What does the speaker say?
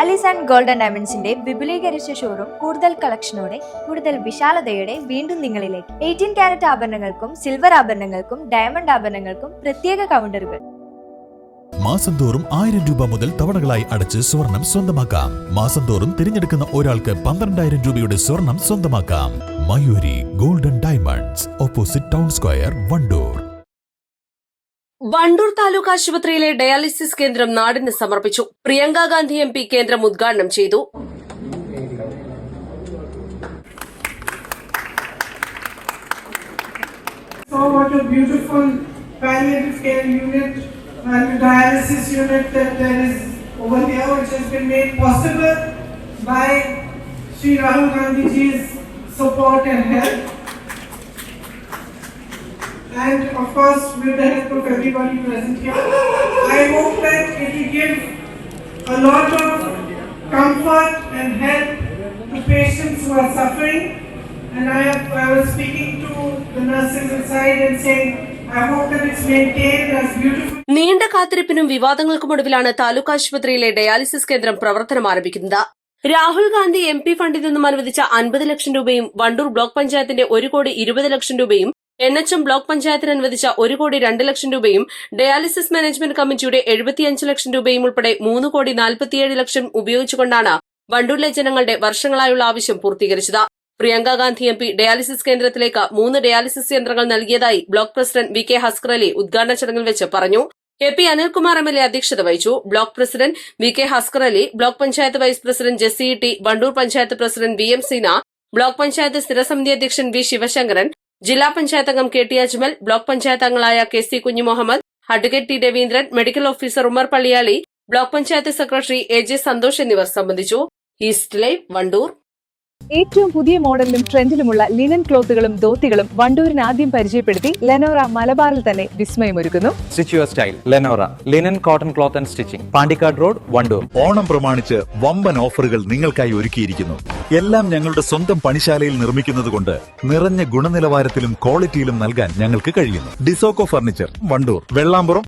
Alice and golden ഡയമണ്ട്സിന്റെ വിപുലീകരിച്ച showroom കൂടുതൽ കളക്ഷനോടെ കൂടുതൽ വിശാലതയോടെ വീണ്ടും നിങ്ങളിലേക്ക്. എയ്റ്റീൻ ക്യാരറ്റ് ആഭരണങ്ങൾക്കും സിൽവർ ആഭരണങ്ങൾക്കും ഡയമണ്ട് ആഭരണങ്ങൾക്കും പ്രത്യേക കൗണ്ടറുകൾ മാസം തോറും ആയിരം രൂപ മുതൽ തവണകളായി അടച്ച് സ്വർണം സ്വന്തമാക്കാം. മാസം തോറും തിരഞ്ഞെടുക്കുന്ന ഒരാൾക്ക് പന്ത്രണ്ടായിരം രൂപയുടെ സ്വർണം സ്വന്തമാക്കാം. Mayuri golden diamonds opposite town square Wandoor Wandoor taluk ആശുപത്രിയിലെ ഡയാലിസിസ് കേന്ദ്രം നാടിന് സമർപ്പിച്ചു പ്രിയങ്ക ഗാന്ധി എം പി കേന്ദ്രം ഉദ്ഘാടനം ചെയ്തു So what a beautiful palliative care unit and dialysis unit that there is over here which has been made possible by Sri Rahul Gandhi ji's support and help. Course with the help of everybody present here. I hope that it will give a lot of comfort and help to patients who are suffering. And I, have, I was speaking to the nurses inside and saying. നീണ്ട കാത്തിരിപ്പിനും വിവാദങ്ങൾക്കും വിവാദങ്ങൾക്കുമൊടുവിലാണ് താലൂക്ക് ആശുപത്രിയിലെ dialysis കേന്ദ്രം പ്രവർത്തനം ആരംഭിക്കുന്നത് Rahul Gandhi M P ഫണ്ടിൽ നിന്നും അനുവദിച്ച അൻപത് ലക്ഷം രൂപയും വണ്ടൂർ ബ്ലോക്ക് പഞ്ചായത്തിന്റെ ഒരു കോടി ഇരുപത് ലക്ഷം രൂപയും എൻ എച്ച് എം ബ്ലോക്ക് പഞ്ചായത്തിന് അനുവദിച്ച ഒരു കോടി രണ്ട് ലക്ഷം രൂപയും ഡയാലിസിസ് മാനേജ്മെന്റ് കമ്മിറ്റിയുടെ എഴുപത്തിയഞ്ച് ലക്ഷം രൂപയും ഉൾപ്പെടെ മൂന്ന് കോടി നാൽപ്പത്തിയേഴ് ലക്ഷം ഉപയോഗിച്ചുകൊണ്ടാണ് വണ്ടൂരിലെ ജനങ്ങളുടെ വർഷങ്ങളായുള്ള ആവശ്യം പൂർത്തീകരിച്ചത്. Priyanka Gandhi M P dialysis കേന്ദ്രത്തിലേക്ക് മൂന്ന് ഡയാലിസിസ് യന്ത്രങ്ങൾ നൽകിയതായി block president V K Haskar Ali ഉദ്ഘാടന ചടങ്ങിൽ വെച്ച് പറഞ്ഞു. K P Anilkumar M L A അധ്യക്ഷത വഹിച്ചു. Block president V K Haskar Ali block panchayat vice president Jessy T Wandoor panchayat president V M Seena block panchayat സ്ഥിരസമിതി അധ്യക്ഷൻ V Sivasankaran ജില്ലാ പഞ്ചായത്ത് അംഗം K T Ajmal block panchayat അംഗങ്ങളായ K C Kunhumuhammed advocate T Raveendran medical officer Umar Palliyali block panchayat secretary A J Santhosh എന്നിവർ സംബന്ധിച്ചു. East Live Wandoor. ഏറ്റവും പുതിയ മോഡലിലും ട്രെൻഡിലുമുള്ള linen ക്ലോത്തുകളും ധോത്തികളും വണ്ടൂരിന് ആദ്യം പരിചയപ്പെടുത്തി ലെനോറ മലബാറിൽ തന്നെ വിസ്മയമൊരുക്കുന്നു. Your style Lenora linen cotton cloth and stitching, Pandikad road Wandoor Onam പ്രമാണിച്ച് വമ്പൻ ഓഫറുകൾ നിങ്ങൾക്കായി ഒരുക്കിയിരിക്കുന്നു. എല്ലാം ഞങ്ങളുടെ സ്വന്തം പണിശാലയിൽ നിർമ്മിക്കുന്നത് കൊണ്ട് നിറഞ്ഞ ഗുണനിലവാരത്തിലും ക്വാളിറ്റിയിലും നൽകാൻ ഞങ്ങൾക്ക് കഴിയുന്നു. ഡിസോക്കോ ഫർണിച്ചർ വണ്ടൂർ വെള്ളാമ്പുറം